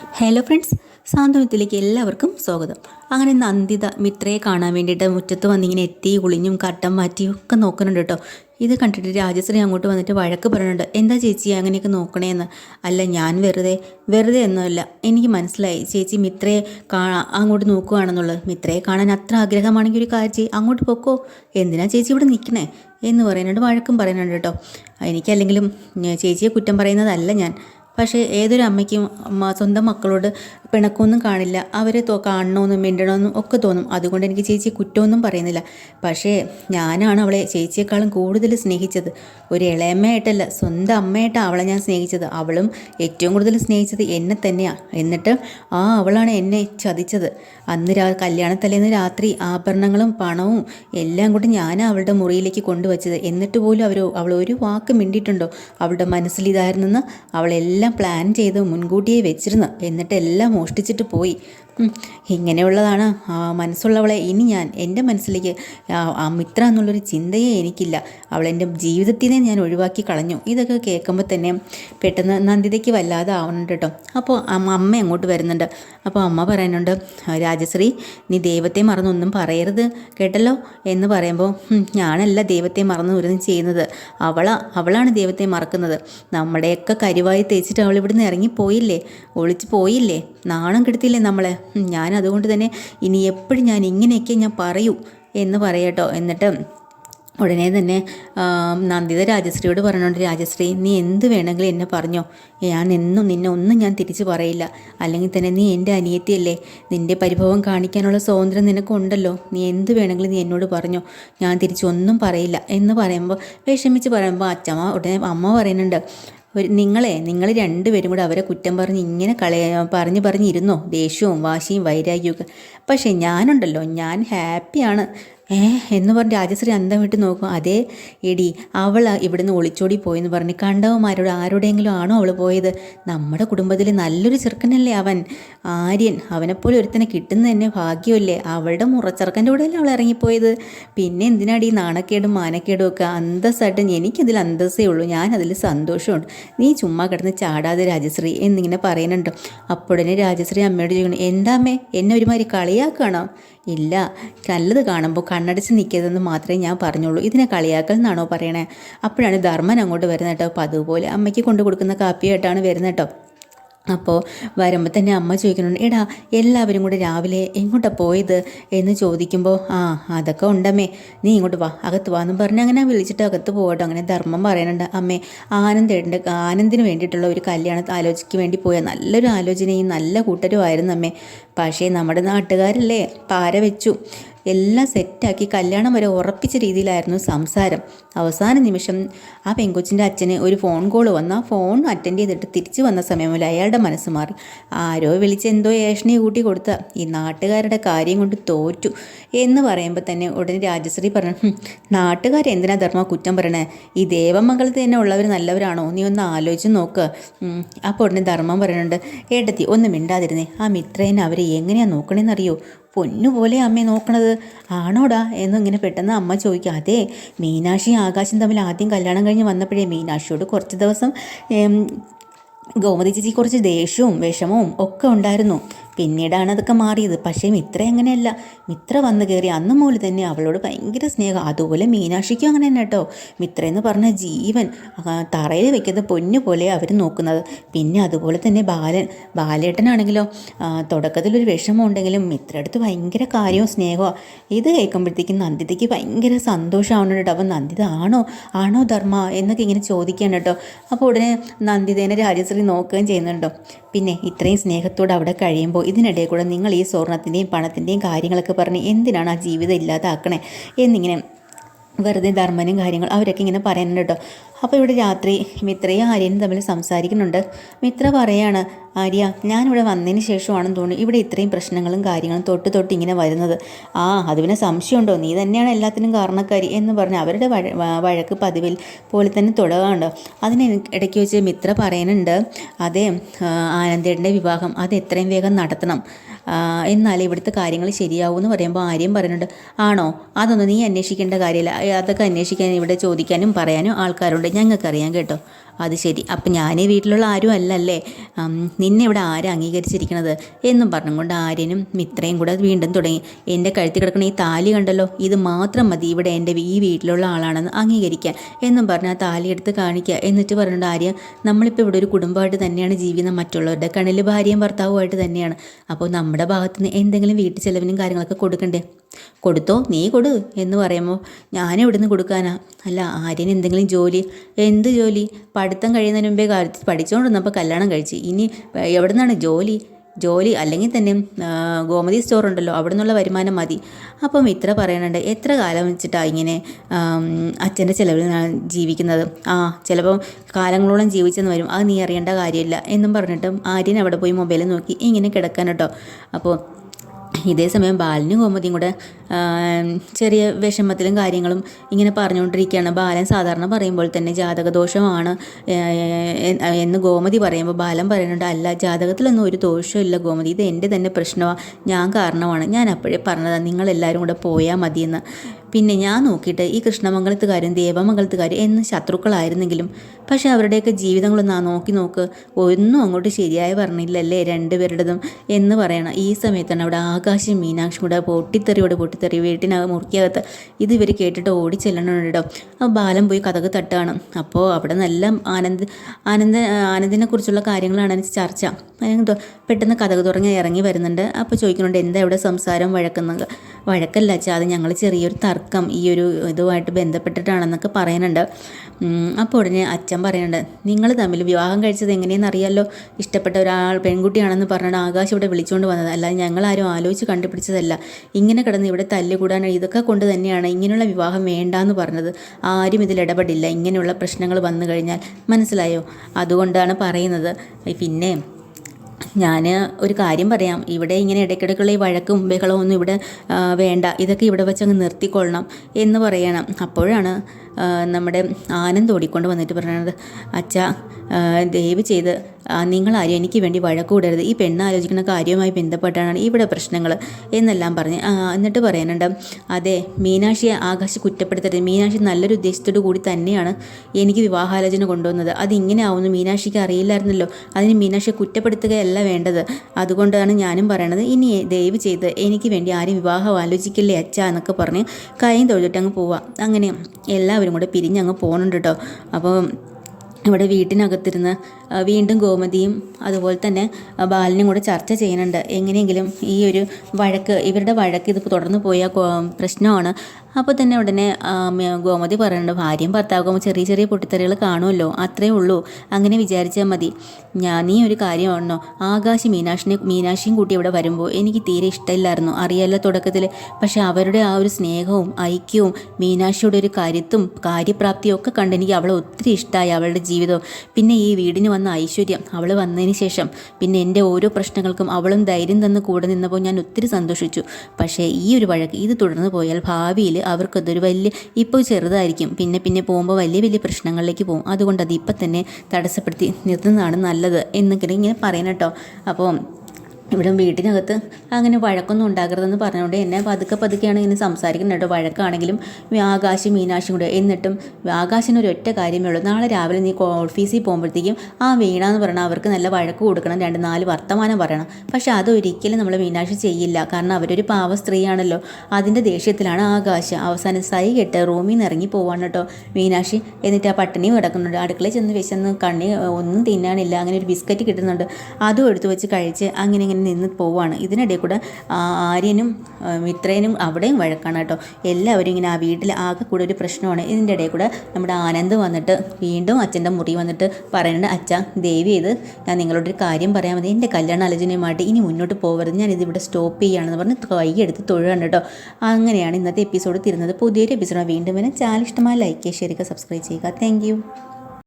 Hello friends സാന്ത്വനത്തിലേക്ക് എല്ലാവർക്കും സ്വാഗതം. അങ്ങനെ നന്ദിത മിത്രയെ കാണാൻ വേണ്ടിയിട്ട് മുറ്റത്ത് വന്നിങ്ങനെ എത്തി കുളിഞ്ഞും കട്ടം മാറ്റിയും ഒക്കെ നോക്കുന്നുണ്ട് കേട്ടോ. ഇത് കണ്ടിട്ട് രാജശ്രീ അങ്ങോട്ട് വന്നിട്ട് വഴക്ക് പറയുന്നുണ്ട്. എന്താ ചേച്ചി അങ്ങനെയൊക്കെ നോക്കണേന്ന്? അല്ല ഞാൻ വെറുതെ വെറുതെ ഒന്നുമല്ല. എനിക്ക് മനസ്സിലായി. ചേച്ചി മിത്രയെ കാണാ അങ്ങോട്ട് നോക്കുകയാണെന്നുള്ളത് മിത്രയെ കാണാൻ അത്ര ആഗ്രഹമാണെങ്കിൽ ഒരു കാര്യം ചെയ്യും. അങ്ങോട്ട് പൊക്കോ. എന്തിനാ ചേച്ചി ഇവിടെ നിൽക്കണേ? എന്ന് പറയുന്നുണ്ട് വഴക്കും പറയുന്നുണ്ട് കേട്ടോ. എനിക്കല്ലെങ്കിലും ചേച്ചിയെ കുറ്റം പറയുന്നതല്ല ഞാൻ. പക്ഷേ ഏതൊരു അമ്മയ്ക്കും സ്വന്തം മക്കളോട് പിണക്കമൊന്നും കാണില്ല. അവരെ കാണണമെന്നും മിണ്ടണമെന്നും ഒക്കെ തോന്നും. അതുകൊണ്ട് എനിക്ക് ചേച്ചി കുറ്റമൊന്നും പറയുന്നില്ല. പക്ഷേ ഞാനാണ് അവളെ ചേച്ചിയെക്കാളും കൂടുതൽ സ്നേഹിച്ചത്. ഒരു ഇളയമ്മയായിട്ടല്ല സ്വന്തം അമ്മയായിട്ടാണ് അവളെ ഞാൻ സ്നേഹിച്ചത്. അവളും ഏറ്റവും കൂടുതൽ സ്നേഹിച്ചത് എന്നെ തന്നെയാണ് എന്നിട്ട് ആ അവളാണ് എന്നെ ചതിച്ചത്. അന്ന് രാ കല്യാണത്തലേന്ന് രാത്രി ആഭരണങ്ങളും പണവും എല്ലാം കൂടി ഞാനാണ് അവളുടെ മുറിയിലേക്ക് കൊണ്ടുവച്ചത്. എന്നിട്ട് പോലും അവർ അവൾ ഒരു വാക്ക് മിണ്ടിയിട്ടുണ്ടോ? അവളുടെ മനസ്സിൽ ഇതായിരുന്നെന്ന് അവളെല്ലാം പ്ലാൻ ചെയ്ത് മുൻകൂട്ടിയേ വെച്ചിരുന്നു. എന്നിട്ട് എല്ലാം മോഷ്ടിച്ചിട്ട് പോയി. ഇങ്ങനെയുള്ളതാണ്. ആ മനസ്സുള്ളവളെ ഇനി ഞാൻ എന്റെ മനസ്സിലേക്ക് ആ- മിത്ര എന്നുള്ളൊരു ചിന്തയെ എനിക്കില്ല. അവളെന്റെ ജീവിതത്തിനെ ഞാൻ ഒഴിവാക്കി കളഞ്ഞു. ഇതൊക്കെ കേൾക്കുമ്പോൾ തന്നെ പെട്ടെന്ന് നന്ദിതയ്ക്ക് വല്ലാതെ ആവുന്നുണ്ട് കേട്ടോ. അപ്പോൾ അമ്മ അങ്ങോട്ട് വരുന്നുണ്ട്. അപ്പോൾ അമ്മ പറയുന്നുണ്ട് രാജശ്രീ നീ ദൈവത്തെ മറന്നൊന്നും പറയരുത് കേട്ടല്ലോ? എന്ന് പറയുമ്പോൾ "ഹും, ഞാനല്ല ദൈവത്തെ മറന്നു ഒരു ചെയ്യുന്നത്. അവളാ അവളാണ് ദൈവത്തെ മറക്കുന്നത്. നമ്മുടെയൊക്കെ കരുവായി തേച്ചിട്ട് അവൾ ഇവിടുന്ന് ഇറങ്ങിപ്പോയില്ലേ? ഒളിച്ച് പോയില്ലേ? നാണം കെടുത്തില്ലേ നമ്മളെ? ഞാൻ അതുകൊണ്ട് തന്നെ ഇനി എപ്പോഴും ഞാൻ ഇങ്ങനെയൊക്കെ ഞാൻ പറയൂ എന്ന് പറയട്ടോ. എന്നിട്ട് ഉടനെ തന്നെ നന്ദിത രാജശ്രീയോട് പറഞ്ഞുകൊണ്ട് രാജശ്രീ നീ എന്ത് വേണമെങ്കിലും എന്നെ പറഞ്ഞോ. ഞാൻ എന്നും നിന്നെ ഒന്നും ഞാൻ തിരിച്ചു പറയില്ല. അല്ലെങ്കിൽ തന്നെ നീ എന്റെ അനിയത്തിയല്ലേ. നിന്റെ പരിഭവം കാണിക്കാനുള്ള സ്വാതന്ത്ര്യം നിനക്കുണ്ടല്ലോ. നീ എന്ത് വേണമെങ്കിലും നീ എന്നോട് പറഞ്ഞോ. ഞാൻ തിരിച്ചൊന്നും പറയില്ല. എന്ന് പറയുമ്പോൾ വിഷമിച്ച് പറയുമ്പോൾ അച്ഛമ്മ ഉടനെ അമ്മ പറയുന്നുണ്ട് ഒരു നിങ്ങളെ നിങ്ങൾ രണ്ടുപേരും കൂടെ അവരെ കുറ്റം പറഞ്ഞ് ഇങ്ങനെ കളയ പറഞ്ഞു പറഞ്ഞിരുന്നോ? ദേഷ്യവും വാശിയും വൈരാഗ്യവും ഒക്കെ. പക്ഷേ ഞാനുണ്ടല്ലോ ഞാൻ ഹാപ്പിയാണ്. ഏ എന്ന് പറഞ്ഞ് രാജശ്രീ അന്തം വിട്ട് നോക്കും. അതേ എടി അവൾ ഇവിടുന്ന് ഒളിച്ചോടി പോയെന്ന് പറഞ്ഞ് കണ്ടവന്മാരോട് ആരോടെങ്കിലും ആണോ അവൾ പോയത്? നമ്മുടെ കുടുംബത്തിൽ നല്ലൊരു ചെറുക്കനല്ലേ അവൻ. ആര്യൻ അവനെപ്പോലെ ഒരുത്തനെ കിട്ടുന്നതന്നെ ഭാഗ്യമല്ലേ? അവളുടെ മുറച്ചെറുക്കന്റെ കൂടെയല്ലേ അവൾ ഇറങ്ങിപ്പോയത്? പിന്നെ എന്തിനാടി ഈ നാണക്കേടും മാനക്കേടും ഒക്കെ? അന്തസ്സായിട്ട് എനിക്കതിൽ അന്തസ്സേ ഉള്ളൂ. ഞാൻ അതിൽ സന്തോഷമുണ്ട്. നീ ചുമ്മാ കിടന്ന് ചാടാതെ രാജശ്രീ എന്നിങ്ങനെ പറയുന്നുണ്ട്. അപ്പോഴേ രാജശ്രീ അമ്മയോട് ചോദിക്കണം എന്താ അമ്മേ? എന്നെ ഒരുമാതിരി കളിയാക്കുകയാണോ? ഇല്ല. നല്ലത് കാണുമ്പോൾ കണ്ണടച്ച് നിൽക്കരുതെന്ന് മാത്രമേ ഞാൻ പറഞ്ഞുള്ളൂ. ഇതിനെ കളിയാക്കൽ എന്നാണോ പറയണേ? അപ്പോഴാണ് ധർമ്മൻ അങ്ങോട്ട് വരുന്നേട്ടോ അപ്പോൾ അതുപോലെ അമ്മയ്ക്ക് കൊണ്ടു കൊടുക്കുന്ന കാപ്പിയായിട്ടാണ് വരുന്നേട്ടോ അപ്പോൾ വരുമ്പോൾ തന്നെ അമ്മ ചോദിക്കുന്നുണ്ട് എടാ എല്ലാവരും കൂടെ രാവിലെ എങ്ങോട്ടാണ് പോയത്? എന്ന് ചോദിക്കുമ്പോൾ ആ അതൊക്കെ ഉണ്ടമ്മേ നീ ഇങ്ങോട്ട് വാ അകത്ത് വാ എന്നും പറഞ്ഞ് അങ്ങനെ വിളിച്ചിട്ട് അകത്ത് പോകട്ടോ അങ്ങനെ ധർമ്മം പറയുന്നുണ്ട് അമ്മേ ആനന്ദേട്ടന്റെ ആനന്ദിന് വേണ്ടിയിട്ടുള്ള ഒരു കല്യാണ ആലോചിക്ക് വേണ്ടി പോയ നല്ലൊരു ആലോചനയും നല്ല കൂട്ടരുമായിരുന്നു അമ്മേ. പക്ഷേ നമ്മുടെ നാട്ടുകാരല്ലേ പാര വെച്ചു. എല്ലാം സെറ്റാക്കി കല്യാണം വരെ ഉറപ്പിച്ച രീതിയിലായിരുന്നു സംസാരം. അവസാന നിമിഷം ആ പെങ്കൊച്ചിന്റെ അച്ഛന് ഒരു ഫോൺ കോൾ വന്ന. ഫോൺ അറ്റൻഡ് ചെയ്തിട്ട് തിരിച്ചു വന്ന സമയം മുതൽ അയാളുടെ മനസ്സ് മാറി. ആരോ വിളിച്ച് എന്തോ ഏഷണി കൂട്ടി കൊടുത്ത. ഈ നാട്ടുകാരുടെ കാര്യം കൊണ്ട് തോറ്റു എന്ന് പറയുമ്പോൾ തന്നെ ഉടനെ രാജശ്രീ പറഞ്ഞു നാട്ടുകാരെന്തിനാ ധർമ്മ കുറ്റം പറയണേ? ഈ ദേവമംഗലത്ത് തന്നെ ഉള്ളവർ നല്ലവരാണോ? നീ ഒന്ന് ആലോചിച്ച് നോക്ക്. അപ്പോൾ ഉടനെ ധർമ്മം പറയുന്നുണ്ട് ഏട്ടത്തി ഒന്ന് മിണ്ടാതിരുന്നേ. ആ മിത്രേനെ അവരെ എങ്ങനെയാണ് നോക്കണേന്നറിയോ? പൊന്നുപോലെ അമ്മയെ നോക്കണത്. ആണോടാ? എന്നിങ്ങനെ പെട്ടെന്ന് അമ്മ ചോദിക്കും. അതെ മീനാക്ഷി ആകാശം തമ്മിൽ ആദ്യം കല്യാണം കഴിഞ്ഞ് വന്നപ്പോഴേ മീനാക്ഷിയോട് കുറച്ച് ദിവസം ഗോമതി ചേച്ചി കുറച്ച് ദേഷ്യവും വിഷമവും ഒക്കെ ഉണ്ടായിരുന്നു. പിന്നീടാണ് അതൊക്കെ മാറിയത്. പക്ഷേ മിത്ര അങ്ങനെയല്ല. മിത്ര വന്നു കയറി അന്ന് മുതൽ തന്നെ അവളോട് ഭയങ്കര സ്നേഹം. അതുപോലെ മീനാക്ഷിക്കും അങ്ങനെ തന്നെ കേട്ടോ മിത്ര എന്ന് പറഞ്ഞ ജീവൻ തറയിൽ വെക്കുന്ന പൊന്നു പോലെ അവർ നോക്കുന്നത്. പിന്നെ അതുപോലെ തന്നെ ബാലൻ ബാലേട്ടനാണെങ്കിലോ തുടക്കത്തിലൊരു വിഷമം ഉണ്ടെങ്കിലും മിത്ര അടുത്ത് ഭയങ്കര കാര്യവും സ്നേഹവും. ഇത് കേൾക്കുമ്പോഴത്തേക്കും നന്ദിതയ്ക്ക് ഭയങ്കര സന്തോഷമാണ് കേട്ടോ അപ്പം നന്ദിത ആണോ? ആണോ ധർമ്മ? എന്നൊക്കെ ഇങ്ങനെ ചോദിക്കുകയാണ് കേട്ടോ അപ്പോൾ ഉടനെ നന്ദിതേനെ രാജശ്രീ നോക്കുകയും ചെയ്യുന്നുണ്ടോ പിന്നെ ഇത്രയും സ്നേഹത്തോടെ അവിടെ കഴിയുമ്പോൾ ഇതിനിടയിൽ കൂടെ നിങ്ങൾ ഈ സ്വർണത്തിന്റെയും പണത്തിന്റെയും കാര്യങ്ങളൊക്കെ പറഞ്ഞ് എന്തിനാണ് ആ ജീവിതം ഇല്ലാതാക്കണേ? എന്നിങ്ങനെ വെറുതെ ധർമ്മനും കാര്യങ്ങൾ അവരൊക്കെ ഇങ്ങനെ പറയുന്നുണ്ട് കേട്ടോ. അപ്പോൾ ഇവിടെ രാത്രി മിത്രയും ആര്യനും തമ്മിൽ സംസാരിക്കുന്നുണ്ട്. മിത്ര പറയാണ് ആര്യ ഞാനിവിടെ വന്നതിന് ശേഷമാണെന്ന് തോന്നുന്നു. ഇവിടെ ഇത്രയും പ്രശ്നങ്ങളും കാര്യങ്ങളും തൊട്ട് തൊട്ട് ഇങ്ങനെ വരുന്നത്. ആ അത് പിന്നെ സംശയമുണ്ടോ? നീ തന്നെയാണ് എല്ലാത്തിനും കാരണക്കാരി എന്ന് പറഞ്ഞ് അവരുടെ വഴക്ക് പതിവിൽ പോലെ തന്നെ തുടങ്ങാണ്ട്. അതിന് ഇടയ്ക്ക് വെച്ച് മിത്ര പറയുന്നുണ്ട് അതേ ആനന്ദേട്ടന്റെ വിവാഹം അത് എത്രയും വേഗം നടത്തണം. എന്നാൽ ഇവിടുത്തെ കാര്യങ്ങൾ ശരിയാവൂ എന്ന് പറയുമ്പോൾ ആര്യം പറയുന്നുണ്ട് ആണോ? അതൊന്നും നീ അന്വേഷിക്കേണ്ട കാര്യമില്ല. അതൊക്കെ അന്വേഷിക്കാൻ ഇവിടെ ചോദിക്കാനും പറയാനും ആൾക്കാരുണ്ട്. ഞങ്ങൾക്കറിയാം കേട്ടോ. അത് ശരി. അപ്പം ഞാൻ വീട്ടിലുള്ള ആരും അല്ലല്ലേ? നിന്നെ ഇവിടെ ആരാ അംഗീകരിച്ചിരിക്കണത്? എന്നും പറഞ്ഞുകൊണ്ട് ആര്യനും മിത്രയും കൂടെ വീണ്ടും തുടങ്ങി. എന്റെ കഴുത്തി കിടക്കുന്ന ഈ താലി കണ്ടല്ലോ? ഇത് മാത്രം മതി ഇവിടെ എന്റെ ഈ വീട്ടിലുള്ള ആളാണെന്ന് അംഗീകരിക്കാൻ. എന്നും പറഞ്ഞ് ആ താലി എടുത്ത് കാണിക്കുക. എന്നിട്ട് പറഞ്ഞുകൊണ്ട് ആര്യ നമ്മളിപ്പോൾ ഇവിടെ ഒരു കുടുംബമായിട്ട് തന്നെയാണ് ജീവിക്കുന്നത്. മറ്റുള്ളവരുടെ കണ്ണിൽ ഭാര്യയും ഭർത്താവുമായിട്ട് തന്നെയാണ്. അപ്പോൾ നമ്മുടെ ഭാഗത്ത് നിന്ന് എന്തെങ്കിലും വീട്ടു ചെലവിനും കാര്യങ്ങളൊക്കെ കൊടുക്കണ്ടേ? കൊടുത്തോ? നീ കൊടു എന്ന് പറയുമ്പോൾ ഞാൻ എവിടുന്ന് കൊടുക്കാനാ? അല്ല ആര്യൻ എന്തെങ്കിലും ജോലി? എന്ത് ജോലി? പഠിത്തം കഴിയുന്നതിന് മുമ്പേ പഠിച്ചുകൊണ്ടിരുന്നപ്പോൾ കല്യാണം കഴിച്ച്. ഇനി എവിടെ നിന്നാണ് ജോലി? ജോലി അല്ലെങ്കിൽ തന്നെ ഗോമതി സ്റ്റോർ ഉണ്ടല്ലോ അവിടെ നിന്നുള്ള വരുമാനം മതി. അപ്പം ഇത്ര പറയുന്നുണ്ട് എത്ര കാലം വെച്ചിട്ടാണ് ഇങ്ങനെ അച്ഛന്റെ ചിലവിൽ ജീവിക്കുന്നത്? ആ ചിലപ്പം കാലങ്ങളോളം ജീവിച്ചെന്ന് വരും. അത് നീ അറിയേണ്ട കാര്യമില്ല എന്നും പറഞ്ഞിട്ടും ആര്യൻ അവിടെ പോയി മൊബൈൽ നോക്കി ഇങ്ങനെ കിടക്കാൻ കേട്ടോ. അപ്പോൾ ഇതേ സമയം ബാലനും ഗോമതിയും കൂടെ ചെറിയ വിഷമത്തിലും കാര്യങ്ങളും ഇങ്ങനെ പറഞ്ഞുകൊണ്ടിരിക്കുകയാണ്. ബാലൻ സാധാരണ പറയുമ്പോൾ തന്നെ ജാതകദോഷമാണ് എന്ന് ഗോമതി പറയുമ്പോൾ ബാലൻ പറയുന്നുണ്ട് അല്ല ജാതകത്തിലൊന്നും ഒരു ദോഷമില്ല ഗോമതി ഇത് എന്റെ തന്നെ പ്രശ്നമാണ് ഞാൻ കാരണമാണ്. ഞാൻ അപ്പോഴേ പറഞ്ഞതാണ് നിങ്ങളെല്ലാവരും കൂടെ പോയാൽ മതിയെന്ന്. പിന്നെ ഞാൻ നോക്കിയിട്ട് ഈ കൃഷ്ണമംഗലത്തുകാരും ദേവമംഗലത്തുകാരും എന്ന് ശത്രുക്കളായിരുന്നെങ്കിലും പക്ഷേ അവരുടെയൊക്കെ ജീവിതങ്ങളൊന്ന് ആ നോക്കി നോക്ക് ഒന്നും അങ്ങോട്ട് ശരിയായി പറഞ്ഞില്ലല്ലേ രണ്ടുപേരുടേതും എന്ന് പറയണം. ഈ സമയത്താണ് അവിടെ ആകാശം മീനാക്ഷി കൂടെ പൊട്ടിത്തെറിയോട് പൊട്ടിത്തെറി വീട്ടിനകം മുറിക്കകത്ത് ഇത് ഇവർ കേട്ടിട്ട് ഓടി അപ്പോൾ ബാലൻ പോയി കഥക് തട്ടാണ്. അപ്പോൾ അവിടെ നല്ല ആനന്ദ് ആനന്ദ ആനന്ദിനെ കുറിച്ചുള്ള കാര്യങ്ങളാണ് ചർച്ച. പെട്ടെന്ന് കഥക് തുടങ്ങി ഇറങ്ങി വരുന്നുണ്ട്. അപ്പോൾ ചോദിക്കുന്നുണ്ട് എന്താ ഇവിടെ സംസാരം വഴക്കുന്നത്? വഴക്കല്ല അച്ഛാ അത് ഞങ്ങൾ ചെറിയൊരു തർക്കം ഈ ഒരു ഇതുമായിട്ട് ബന്ധപ്പെട്ടിട്ടാണെന്നൊക്കെ പറയുന്നുണ്ട്. അപ്പോൾ ഉടനെ അച്ഛൻ പറയുന്നുണ്ട് നിങ്ങൾ തമ്മിൽ വിവാഹം കഴിച്ചത് എങ്ങനെയെന്ന് അറിയാമല്ലോ ഇഷ്ടപ്പെട്ട ഒരാൾ പെൺകുട്ടിയാണെന്ന് പറഞ്ഞിട്ട് ആകാശം ഇവിടെ വിളിച്ചുകൊണ്ട് വന്നത്. അല്ലാതെ ഞങ്ങളാരും ആലോചിച്ച് കണ്ടുപിടിച്ചതല്ല. ഇങ്ങനെ കിടന്ന് ഇവിടെ തല്ലുകൂടാൻ ഇതൊക്കെ കൊണ്ട് തന്നെയാണ് ഇങ്ങനെയുള്ള വിവാഹം വേണ്ടാന്ന് പറഞ്ഞത്. ആരും ഇതിൽ ഇടപെടില്ല. ഇങ്ങനെയുള്ള പ്രശ്നങ്ങൾ വന്നു കഴിഞ്ഞാൽ മനസ്സിലായോ? അതുകൊണ്ടാണ് പറയുന്നത്. പിന്നെ ഞാൻ ഒരു കാര്യം പറയാം. ഇവിടെ ഇങ്ങനെ ഇടയ്ക്കിടയ്ക്കുള്ള ഈ വഴക്കും ബഹളവും ഒന്നും ഇവിടെ വേണ്ട. ഇതൊക്കെ ഇവിടെ വെച്ചങ്ങ് നിർത്തിക്കൊള്ളണം എന്ന് പറയണം. അപ്പോഴാണ് നമ്മുടെ ആനന്ദ് ഓടിക്കൊണ്ട് വന്നിട്ട് പറയുന്നത് അച്ഛ ദയവ് ചെയ്ത് നിങ്ങളാരും എനിക്ക് വേണ്ടി വഴക്കൂടരുത്. ഈ പെണ്ണ് ആലോചിക്കുന്ന കാര്യവുമായി ബന്ധപ്പെട്ടാണ് ഇവിടെ പ്രശ്നങ്ങൾ എന്നെല്ലാം പറഞ്ഞ്. എന്നിട്ട് പറയാനുണ്ട് അതെ മീനാക്ഷിയെ ആകാശ് കുറ്റപ്പെടുത്തരുത്. മീനാക്ഷി നല്ലൊരു ഉദ്ദേശത്തോടു കൂടി തന്നെയാണ് എനിക്ക് വിവാഹാലോചന കൊണ്ടുവന്നത്. അതിങ്ങനെ ആവുന്നു മീനാക്ഷിക്ക് അറിയില്ലായിരുന്നല്ലോ. അതിന് മീനാക്ഷിയെ കുറ്റപ്പെടുത്തുകയല്ല വേണ്ടത്. അതുകൊണ്ടാണ് ഞാനും പറയണത്. ഇനി ദയവ് ചെയ്ത് എനിക്ക് വേണ്ടി ആരും വിവാഹം ആലോചിക്കില്ലേ അച്ഛ എന്നൊക്കെ പറഞ്ഞ് കൈ തൊഴുതിട്ട് അങ്ങ് പോവാം. അങ്ങനെ എല്ലാവരും കൂടെ പിരിഞ്ഞങ്ങ് പോകുന്നുണ്ട് കേട്ടോ അപ്പോൾ ഇവിടെ വീട്ടിനകത്തിരുന്ന് വീണ്ടും ഗോമതിയും അതുപോലെ തന്നെ ബാലനും കൂടെ ചർച്ച ചെയ്യുന്നുണ്ട്. എങ്ങനെയെങ്കിലും ഈ ഒരു വഴക്ക് ഇവരുടെ വഴക്ക് ഇത് തുടർന്ന് പോയ പ്രശ്നമാണ്. അപ്പോൾ തന്നെ ഉടനെ ഗോമതി പറയുന്നുണ്ട് ഭാര്യയും ഭർത്താവും ചെറിയ ചെറിയ പൊട്ടിത്തെറികൾ കാണുമല്ലോ? അത്രേ ഉള്ളൂ. അങ്ങനെ വിചാരിച്ചാൽ മതി. ഞാൻ നീ ഒരു കാര്യമാണോ ആകാശ് മീനാക്ഷിനെ മീനാക്ഷിയും കൂട്ടി ഇവിടെ വരുമ്പോൾ എനിക്ക് തീരെ ഇഷ്ടമില്ലായിരുന്നു. അറിയാലോ തുടക്കത്തിൽ പക്ഷേ അവരുടെ ആ ഒരു സ്നേഹവും ഐക്യവും മീനാക്ഷിയുടെ ഒരു കരുത്തും കാര്യപ്രാപ്തിയും ഒക്കെ കണ്ട് എനിക്ക് അവളെ ഒത്തിരി ഇഷ്ടമായി അവളുടെ ജീവിതവും. പിന്നെ ഈ വീടിന് വന്ന ഐശ്വര്യം അവൾ വന്നതിന് ശേഷം പിന്നെ എന്റെ ഓരോ പ്രശ്നങ്ങൾക്കും അവളും ധൈര്യം തന്ന് കൂടെ നിന്നപ്പോൾ ഞാൻ ഒത്തിരി സന്തോഷിച്ചു. പക്ഷേ ഈ ഒരു വഴക്ക് ഇത് തുടർന്ന് പോയാൽ ഭാവിയിൽ അവർക്കതൊരു വലിയ ഇപ്പോൾ ചെറുതായിരിക്കും. പിന്നെ പിന്നെ പോകുമ്പോൾ വലിയ വലിയ പ്രശ്നങ്ങളിലേക്ക് പോകും. അതുകൊണ്ട് അത് ഇപ്പം തന്നെ തടസ്സപ്പെടുത്തി നിർത്തുന്നതാണ് നല്ലത്. എന്നൊക്കെ ഇങ്ങനെ പറയണം കേട്ടോ. അപ്പോൾ ഇവിടെ വീട്ടിനകത്ത് അങ്ങനെ വഴക്കൊന്നും ഉണ്ടാകരുതെന്ന് പറഞ്ഞുകൊണ്ട് എന്നെ പതുക്കെ പതുക്കെയാണ് ഇങ്ങനെ സംസാരിക്കുന്നത് കേട്ടോ. വഴക്കാണെങ്കിലും ആകാശി മീനാശും കൂടെ. എന്നിട്ടും ആകാശിന് ഒറ്റ കാര്യമേ ഉള്ളൂ. നാളെ രാവിലെ നീ ഓഫീസിൽ പോകുമ്പോഴത്തേക്കും ആ വീണ എന്ന് പറഞ്ഞാൽ അവർക്ക് നല്ല വഴക്ക് കൊടുക്കണം. രണ്ട് നാല് വർത്തമാനം പറയണം. പക്ഷെ അതൊരിക്കലും നമ്മൾ മീനാക്ഷി ചെയ്യില്ല. കാരണം അവരൊരു പാവ സ്ത്രീയാണല്ലോ. അതിന്റെ ദേഷ്യത്തിലാണ് ആകാശ്. അവസാനം സൈ കെട്ട് റൂമിൽ നിന്ന് ഇറങ്ങി പോവാണ് കേട്ടോ മീനാക്ഷി. എന്നിട്ട് ആ പട്ടിണി കിടക്കുന്നുണ്ട്. അടുക്കളയിൽ ചെന്ന് വിശന്ന് കണ്ണി ഒന്നും തിന്നാനില്ല. അങ്ങനെ ഒരു ബിസ്ക്കറ്റ് കിട്ടുന്നുണ്ട്. അതും എടുത്തു വെച്ച് കഴിച്ച് അങ്ങനെ ഇങ്ങനെ നിന്ന് പോവാണ്. ഇതിനിടയിൽ കൂടെ ആര്യനും മിത്രേനും അവിടെയും വഴക്കാണ് കേട്ടോ. എല്ലാവരും ഇങ്ങനെ ആ വീട്ടിൽ ആകെ കൂടെ ഒരു പ്രശ്നമാണ്. ഇതിന്റെ ഇടയിൽ കൂടെ നമ്മുടെ ആനന്ദ് വന്നിട്ട് വീണ്ടും അച്ഛന്റെ മുറി വന്നിട്ട് പറയുന്നുണ്ട് അച്ഛ ദേവി ഇത് ഞാൻ നിങ്ങളോടൊരു കാര്യം പറയാൻ മതി എന്റെ കല്യാണ ആലോചനയുമായിട്ട് ഇനി മുന്നോട്ട് പോകരുത് ഞാൻ ഇതിവിടെ സ്റ്റോപ്പ് ചെയ്യുകയാണെന്ന് പറഞ്ഞ് കൈ എടുത്ത് തൊഴുകയാണ് കേട്ടോ. അങ്ങനെയാണ് ഇന്നത്തെ എപ്പിസോഡ് തീരുന്നത്. പുതിയൊരു എപ്പിസോഡ്. വീണ്ടും വരാൻ ചാനൽ ഇഷ്ടമായ ലൈക്ക് ചെയ്യുക ഷെയർ ചെയ്യുക സബ്സ്ക്രൈബ് ചെയ്യുക. താങ്ക്